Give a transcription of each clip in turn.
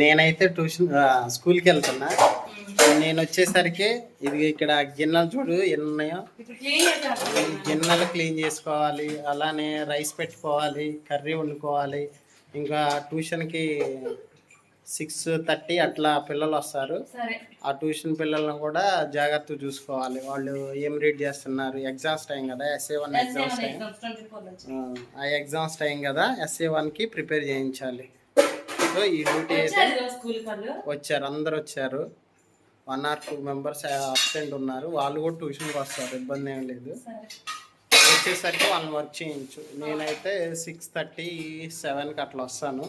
నేనైతే ట్యూషన్ స్కూల్కి వెళ్తున్నా. నేను వచ్చేసరికి ఇది ఇక్కడ గిన్నెలు చూడు ఎన్ని ఉన్నాయో గిన్నెలు క్లీన్ చేసుకోవాలి అలానే రైస్ పెట్టుకోవాలి కర్రీ వండుకోవాలి. ఇంకా ట్యూషన్కి సిక్స్ థర్టీ అట్లా పిల్లలు వస్తారు. ఆ ట్యూషన్ పిల్లలను కూడా జాగ్రత్తగా చూసుకోవాలి. వాళ్ళు ఏం రీడ్ చేస్తున్నారు? ఎగ్జామ్స్ టైం కదా ఎస్ఏ వన్ ఎగ్జామ్స్ టైం. ఆ ఎగ్జామ్స్ టైం కదా ఎస్ఏ వన్కి ప్రిపేర్ చేయించాలి. సో ఈ డ్యూటీ అయితే వచ్చారు అందరు వచ్చారు. One or two members absent ఉన్నారు. వాళ్ళు కూడా ట్యూషన్కి వస్తారు ఇబ్బంది ఏం లేదు. సరే. వచ్చేసరికి వాళ్ళని వర్క్ చేయించు. నేనైతే సిక్స్ థర్టీ సెవెన్కి అట్లా వస్తాను.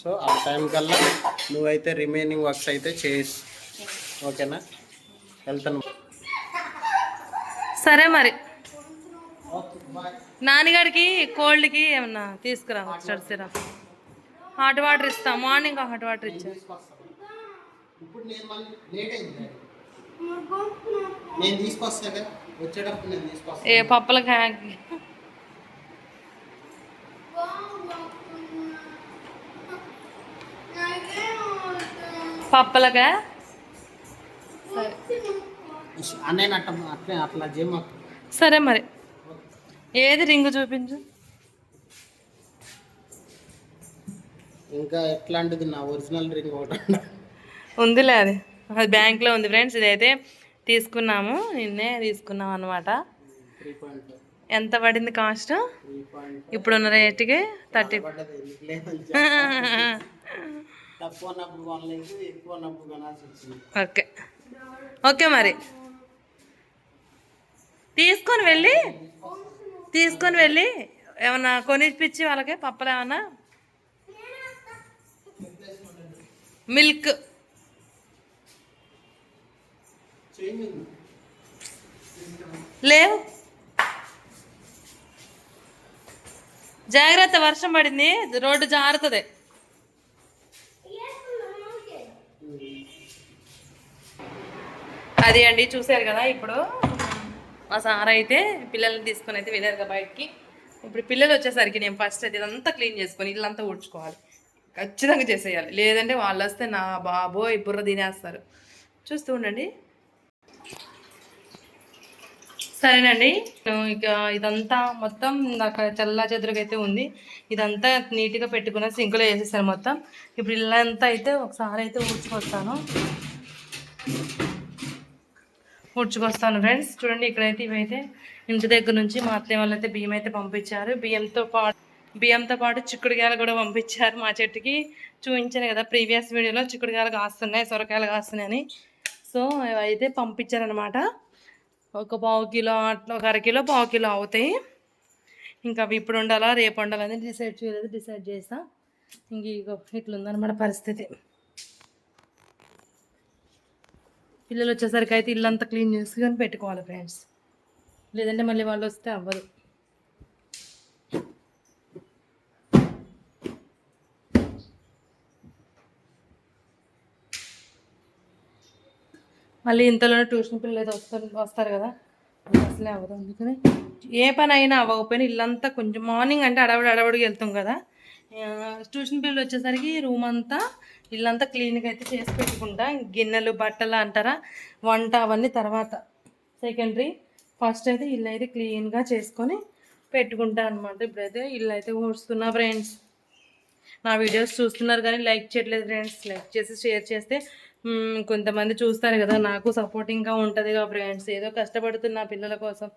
సో ఆ టైం కల్లా నువ్వైతే రిమైనింగ్ వర్క్స్ అయితే చేసి ఓకేనా? వెళ్తాను సరే మరి. నాన్నగారికి కోల్డ్కి ఏమన్నా తీసుకురా సిరప్ హాట్ వాటర్ ఇస్తా మార్నింగ్ హాట్ వాటర్ ఇచ్చా. ఇప్పుడు నేను మళ్ళీ లేట్ అయింది నేను తీసుకొస్తాగా వచ్చేటప్పుడు నేను తీసుకొస్తాను ఏ పప్పులకి హ్యాంగ్ పప్పులకా? సరే. అట్లే సరే మరి. ఏది రింగు చూపించు? ఇంకా ఎట్లాంటిది నా ఒరిజినల్ రింగ్ ఒకటి ఉందా? ఉందిలే అది. అది బ్యాంక్లో ఉంది ఫ్రెండ్స్. ఇదైతే తీసుకున్నాము. నిన్నే తీసుకున్నాం అనమాట ఎంత పడింది కాస్ట్? ఇప్పుడున్న రేటుకి థర్టీ ఓకే. ఓకే మరి. తీసుకొని వెళ్ళి తీసుకొని వెళ్ళి ఏమన్నా కొనిపించి వాళ్ళకి పప్పలు ఏమన్నా మిల్క్. లేవు. జాగ్రత్త వర్షం పడింది. రోడ్డు జారుతుంది. అది అండి చూశారు కదా ఇప్పుడు. మా సార్ అయితే పిల్లల్ని తీసుకొని అయితే వెళ్ళారు కదా బయటికి. ఇప్పుడు పిల్లలు వచ్చేసరికి నేను ఫస్ట్ అయితే ఇదంతా క్లీన్ చేసుకొని ఇల్లంతా ఊడ్చుకోవాలి. ఖచ్చితంగా చేసేయాలి. లేదంటే వాళ్ళు వస్తే నా బాబోయ్ బుర్ర తినేస్తారు. చూస్తూ ఉండండి. సరేనండి. ఇక ఇదంతా మొత్తం నాకు చల్ల చెదురుగా అయితే ఉంది. ఇదంతా నీట్గా పెట్టుకున్న సింకులో వేసేసాను మొత్తం. ఇప్పుడు ఇల్లంతా అయితే ఒకసారి అయితే ఊడ్చుకొస్తాను. ఊడ్చుకొస్తాను ఫ్రెండ్స్. చూడండి ఇక్కడైతే ఇవైతే ఇంటి దగ్గర నుంచి మా అత్తయ్య వాళ్ళు అయితే బియ్యం అయితే పంపించారు. బియ్యంతో పాటు బియ్యంతో పాటు చిక్కుడుకాయలు కూడా పంపించారు మా చెట్టుకి. చూపించాను కదా ప్రీవియస్ వీడియోలో చిక్కుడుకాయలు కాస్తున్నాయి సొరకాయలు కాస్తున్నాయి అని సో అయితే పంపించారనమాట ఒక పావు కిలో అట్లా ఒక అరకిలో పావు కిలో అవుతాయి. ఇంకా అవి ఇప్పుడు ఉండాలా రేపు ఉండాలని డిసైడ్ చేయలేదు డిసైడ్ చేస్తా. ఇంక ఇగో ఇట్లుందనమాట పరిస్థితి. పిల్లలు వచ్చేసరికి అయితే ఇల్లంతా క్లీన్ చేసుకొని పెట్టుకోవాలి ఫ్రెండ్స్. లేదంటే మళ్ళీ వాళ్ళు వస్తే అవ్వదు. మళ్ళీ ఇంతలోనే ట్యూషన్ పిల్లలు అయితే వస్తారు వస్తారు కదా. అసలే అవ్వదు అందుకని. ఏ పని అయినా అవ్వకపోయినా ఇల్లంతా కొంచెం మార్నింగ్ అంటే అడవిడి అడవడికి వెళ్తాం కదా. ట్యూషన్ పిల్లలు వచ్చేసరికి రూమ్ అంతా ఇల్లంతా క్లీన్గా అయితే చేసి పెట్టుకుంటా. గిన్నెలు బట్టలు అంటారా వంట అవన్నీ తర్వాత. సెకండరీ ఫస్ట్ అయితే ఇల్లు అయితే క్లీన్గా చేసుకొని పెట్టుకుంటా అనమాట ఇప్పుడైతే ఇల్లు అయితే ఊడుస్తున్నా ఫ్రెండ్స్ నా వీడియోస్ చూస్తున్నారు కానీ లైక్ చేయట్లేదు ఫ్రెండ్స్ లైక్ చేసి షేర్ చేస్తే కొంతమంది చూస్తారు కదా నాకు సపోర్టింగ్గా ఉంటుంది కదా ఫ్రెండ్స్ ఏదో కష్టపడుతున్నా పిల్లల కోసం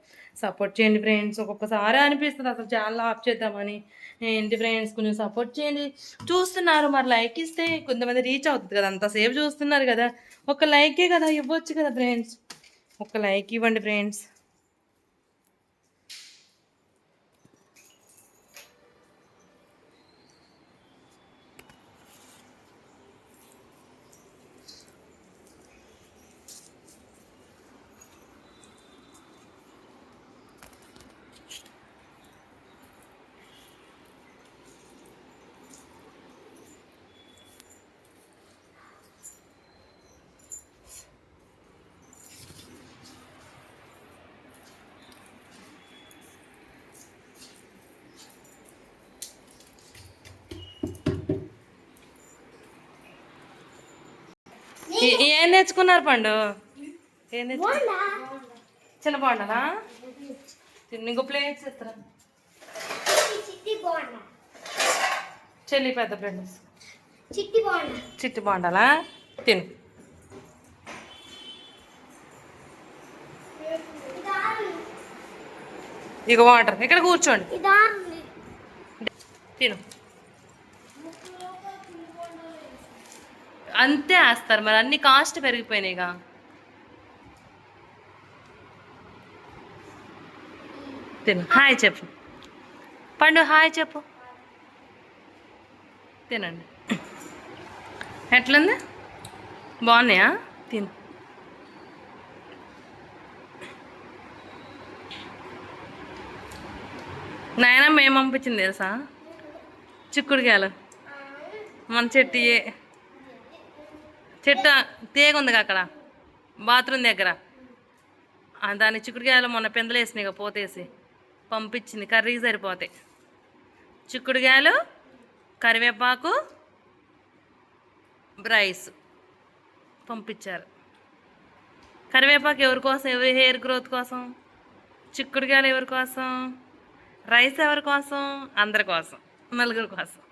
సపోర్ట్ చేయండి ఫ్రెండ్స్ ఒక్కొక్కసారి అనిపిస్తుంది అసలు చాలా ఆఫ్ చేద్దామని. ఏంటి ఫ్రెండ్స్ కొంచెం సపోర్ట్ చేయండి. చూస్తున్నారు మరి లైక్ ఇస్తే కొంతమంది రీచ్ అవుతుంది కదా అంతసేపు చూస్తున్నారు కదా. ఒక లైకే కదా ఇవ్వచ్చు కదా ఫ్రెండ్స్ ఒక లైక్ ఇవ్వండి ఫ్రెండ్స్ ఏ- తెచ్చుకున్నారు పండు? ఏం తెచ్చుకున్నారు చిన్న బాగుండాలా తిని ఇంకో ప్లేట్స్ ఇస్తారా బాగుండా చెల్లి పెద్ద ప్లేట్ చిట్టి బాగుండా చిట్టి బాగుండాలా తిను. ఇక వాటర్ ఇక్కడ కూర్చోండి. తిను. అంతే వేస్తారు మరి అన్ని కాస్ట్ పెరిగిపోయినాయిగా. తిను హాయ్ చెప్పు. పండు హాయ్ చెప్పు. తినండి. ఎట్లుంది? బాగున్నాయా? తిను. నాయన మేము పంపించింది తెలుసా? చిక్కుడుకాయలు. మన చెట్టు చెట్టు తీగ ఉంది అక్కడ. బాత్రూమ్ దగ్గర. దాని చిక్కుడుకాయలు మొన్న పిందలు వేసినాయి పోతేసి. పంపించింది కర్రీకి సరిపోతాయి. చిక్కుడుకాయలు కరివేపాకు రైస్ పంపించారు. కరివేపాకు ఎవరి కోసం? ఎవరి హెయిర్ గ్రోత్ కోసం? చిక్కుడుకాయలు ఎవరి కోసం? రైస్ ఎవరి కోసం? అందరి కోసం. నలుగురి కోసం.